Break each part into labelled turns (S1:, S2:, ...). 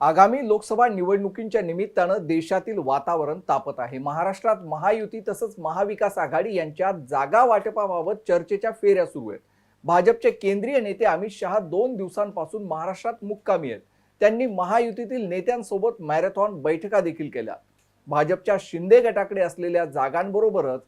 S1: आगामी लोकसभा निवडणुकींच्या निमित्तानं देशातील वातावरण तापत आहे. महाराष्ट्रात महायुती तसंच महाविकास आघाडी यांच्या जागा वाटपाबाबत चर्चेच्या फेऱ्या सुरू आहेत. भाजपचे केंद्रीय नेते अमित शहा दोन दिवसांपासून महाराष्ट्रात मुक्कामी आहेत. त्यांनी महायुतीतील नेत्यांसोबत मॅरेथॉन बैठका देखील केल्या. भाजपच्या शिंदे गटाकडे असलेल्या जागांबरोबरच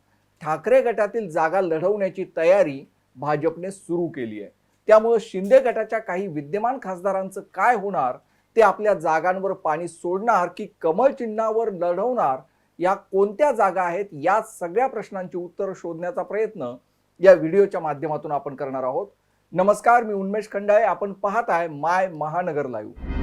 S1: ठाकरे गटातील जागा लढवण्याची तयारी भाजपने सुरू केली आहे. त्यामुळे शिंदे गटाच्या काही विद्यमान खासदारांचं काय होणार ते आपल्या जागांवर पाणी सोडणार की कमळ चिन्हावर लढवणार या कोणत्या जागा आहेत या सगळ्या प्रश्नांची उत्तर शोधण्याचा प्रयत्न या व्हिडिओच्या माध्यमातून आपण करणार आहोत. नमस्कार मी उन्मेष खंडाळे आपण पाहत आहे माय महानगर लाईव्ह.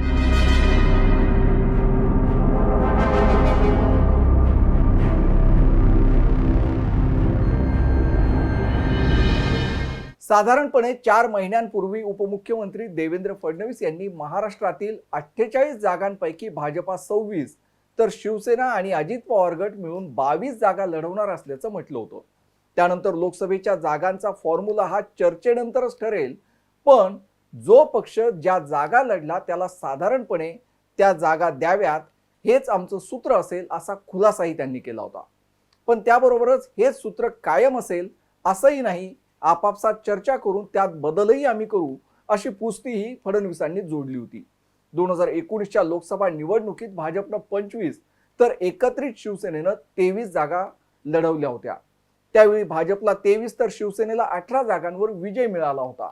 S1: साधारणपणे चार महिन्यांपूर्वी उपमुख्यमंत्री देवेंद्र फडणवीस यांनी महाराष्ट्रातील अठ्ठेचाळीस जागांपैकी भाजपा सव्वीस तर शिवसेना आणि अजित पवार गट मिळून बावीस जागा लढवणार असल्याचं म्हटलं होतं. त्यानंतर लोकसभेच्या जागांचा फॉर्म्युला हा चर्चेनंतरच ठरेल पण जो पक्ष ज्या जागा लढला त्याला साधारणपणे त्या जागा द्याव्यात हेच आमचं सूत्र असेल असा खुलासाही त्यांनी केला होता. पण त्याबरोबरच हेच सूत्र कायम असेल असंही नाही आपापसात चर्चा करून त्यात बदलही आम्ही करू अशी पुस्तीही फडणवीसांनी जोडली होती. दोन हजार एकोणीसच्या लोकसभा निवडणुकीत भाजपनं पंचवीस तर एकत्रित शिवसेनेनं तेवीस जागा लढवल्या होत्या. त्यावेळी भाजपला तेवीस तर शिवसेनेला अठरा जागांवर विजय मिळाला होता.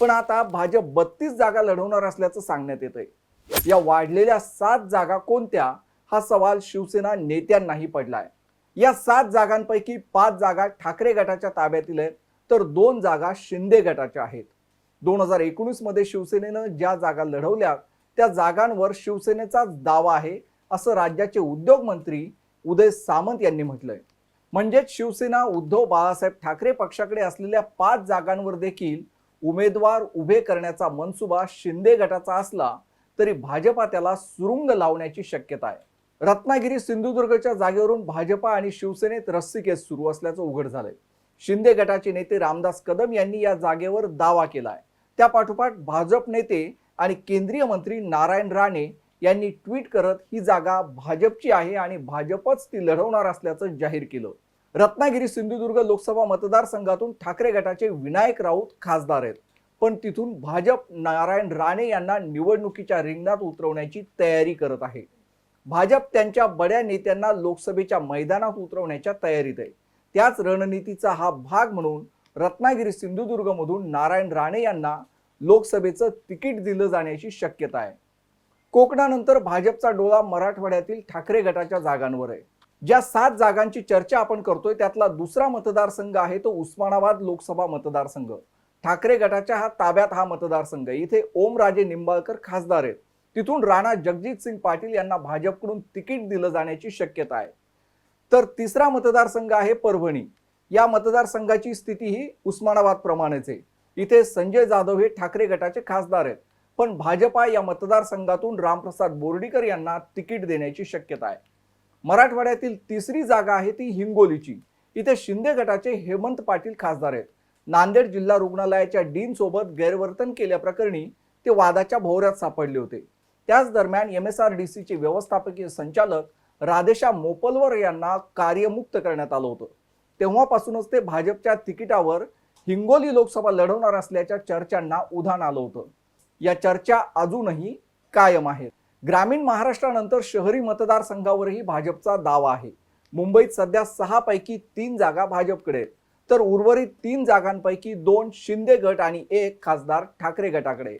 S1: पण आता भाजप बत्तीस जागा लढवणार असल्याचं सांगण्यात येत आहे या वाढलेल्या सात जागा कोणत्या? हा सवाल शिवसेना नेत्यांनाही पडलाय. या सात जागांपैकी पाच जागा ठाकरे गटाच्या ताब्यातील आहेत. तर दोन जागा शिंदे गटाच्या आहेत. दोन हजार एकोणीसमध्ये शिवसेनेनं ज्या जागा लढवल्या त्या जागांवर शिवसेनेचाच दावा आहे असं राज्याचे उद्योग मंत्री उदय सामंत यांनी म्हटलंय. म्हणजेच शिवसेना उद्धव बाळासाहेब ठाकरे पक्षाकडे असलेल्या पाच जागांवर देखील उमेदवार उभे करण्याचा मनसुबा शिंदे गटाचा असला तरी भाजपा त्याला सुरुंग लावण्याची शक्यता आहे. रत्नागिरी सिंधुदुर्गच्या जागेवरून भाजपा आणि शिवसेनेत रस्सीकेस सुरू असल्याचं उघड झालंय. शिंदे गटाचे नेते रामदास कदम यांनी या जागेवर दावा केलाय. त्या पाठोपाठ भाजप नेते आणि केंद्रीय मंत्री नारायण राणे यांनी ट्विट करत ही जागा भाजपची आहे आणि भाजपच ती लढवणार असल्याचं जाहीर केलं. रत्नागिरी सिंधुदुर्ग लोकसभा मतदारसंघातून ठाकरे गटाचे विनायक राऊत खासदार आहेत. पण तिथून भाजप नारायण राणे यांना निवडणुकीच्या रिंगणात उतरवण्याची तयारी करत आहे. भाजप त्यांच्या बड्या नेत्यांना लोकसभेच्या मैदानात उतरवण्याच्या तयारीत आहे. त्याच रणनीतीचा हा भाग म्हणून रत्नागिरी सिंधुदुर्गमधून नारायण राणे यांना लोकसभेचं तिकीट दिलं जाण्याची शक्यता आहे. कोकणानंतर भाजपचा डोळा मराठवाड्यातील ठाकरे गटाच्या जागांवर आहे. ज्या सात जागांची चर्चा आपण करतोय त्यातला दुसरा मतदारसंघ आहे तो उस्मानाबाद लोकसभा मतदारसंघ. ठाकरे गटाच्या हा ताब्यात हा मतदारसंघ आहे. इथे ओमराजे निंबाळकर खासदार आहेत. तिथून राणा जगजित सिंग पाटील यांना भाजपकडून तिकीट दिलं जाण्याची शक्यता आहे. तर तिसरा मतदारसंघ आहे परभणी. या मतदारसंघाची स्थिती ही उस्मानाबाद प्रमाणेच आहे. इथे संजय जाधव हे ठाकरे गटाचे खासदार आहेत. पण भाजपा या मतदारसंघातून रामप्रसाद बोर्डीकर यांना तिकीट देण्याची शक्यता आहे. मराठवाड्यातील तिसरी जागा आहे ती हिंगोलीची. इथे शिंदे गटाचे हेमंत पाटील खासदार आहेत. नांदेड जिल्हा रुग्णालयाच्या डीन सोबत गैरवर्तन केल्याप्रकरणी ते वादाच्या भोवऱ्यात सापडले होते. त्याच दरम्यान एम एस आर डी सीचे व्यवस्थापकीय संचालक राधेशा मोपलवर यांना कार्यमुक्त करण्यात आलं होतं. तेव्हापासूनच ते भाजपच्या तिकिटावर हिंगोली लोकसभा लढवणार असल्याच्या चर्चांना उधाण आलं होतं. या चर्चा अजूनही कायम आहेत. ग्रामीण महाराष्ट्रानंतर शहरी मतदारसंघावरही भाजपचा दावा आहे. मुंबईत सध्या सहा पैकी तीन जागा भाजपकडे तर उर्वरित तीन जागांपैकी दोन शिंदे गट आणि एक खासदार ठाकरे गटाकडे आहे.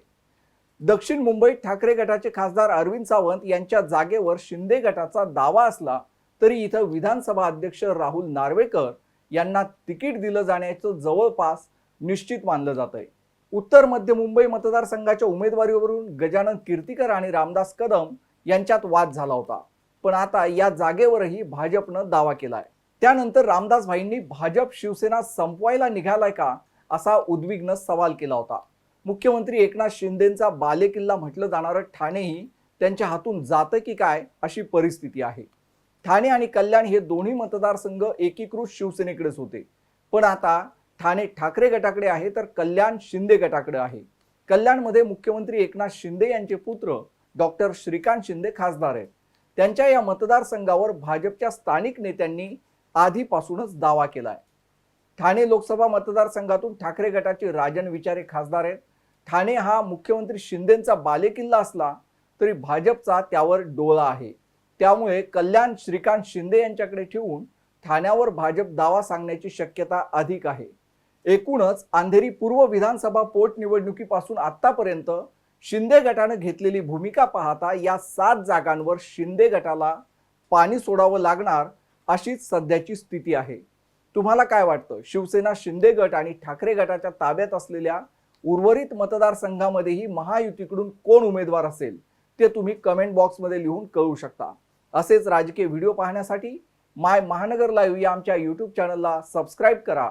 S1: दक्षिण मुंबईत ठाकरे गटाचे खासदार अरविंद सावंत यांच्या जागेवर शिंदे गटाचा दावा असला तरी इथं विधानसभा अध्यक्ष राहुल नार्वेकर यांना तिकीट दिलं जाण्याचं जवळपास निश्चित मानलं जात आहे उत्तर मध्य मुंबई मतदारसंघाच्या उमेदवारीवरून गजानन कीर्तिकर आणि रामदास कदम यांच्यात वाद झाला होता. पण आता या जागेवरही भाजपनं दावा केलाय. त्यानंतर रामदास भाईंनी भाजप शिवसेना संपवायला निघालाय का असा उद्विग्न सवाल केला होता. मुख्यमंत्री एकनाथ शिंदेचा बालेकिल्ला म्हटलं जाणारं ठाणेही त्यांच्या हातून जातं की काय अशी परिस्थिती आहे. ठाणे आणि कल्याण हे दोन्ही मतदारसंघ एकीकृत शिवसेनेकडेच होते. पण आता ठाणे ठाकरे गटाकडे आहे तर कल्याण शिंदे गटाकडे आहे. कल्याणमध्ये मुख्यमंत्री एकनाथ शिंदे यांचे पुत्र डॉक्टर श्रीकांत शिंदे खासदार आहेत. त्यांच्या या मतदारसंघावर भाजपच्या स्थानिक नेत्यांनी आधीपासूनच दावा केला आहे ठाणे लोकसभा मतदारसंघातून ठाकरे गटाचे राजन विचारे खासदार आहेत. ठाणे हा मुख्यमंत्री शिंदेचा बालेकिल्ला असला तरी भाजपचा त्यावर डोळा आहे. त्यामुळे कल्याण श्रीकांत शिंदे यांच्याकडे ठेवून ठाण्यावर भाजप दावा सांगण्याची शक्यता अधिक आहे. एकूणच अंधेरी पूर्व विधानसभा पोटनिवडणुकीपासून आतापर्यंत शिंदे गटानं घेतलेली भूमिका पाहता या सात जागांवर शिंदे गटाला पाणी सोडावं लागणार अशीच सध्याची स्थिती आहे. तुम्हाला काय वाटतं? शिवसेना शिंदे गट आणि ठाकरे गटाच्या ताब्यात असलेल्या उर्वरित मतदारसंघामध्येही महायुतीकडून कोण उमेदवार असेल ते तुम्ही कमेंट बॉक्समध्ये लिहून कळवू शकता. असेच राजकीय व्हिडिओ पाहण्यासाठी माय महानगर लाईव्ह या आमच्या यूट्यूब चॅनलला सबस्क्राईब करा.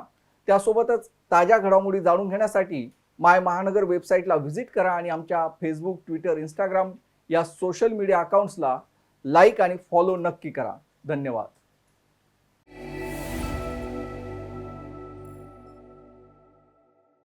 S1: त्यासोबतच ताज्या घडामोडी जाणून घेण्यासाठी माय महानगर वेबसाईटला व्हिजिट करा आणि आमच्या फेसबुक ट्विटर इंस्टाग्राम या सोशल मीडिया अकाउंट्सला लाईक आणि फॉलो नक्की करा. धन्यवाद.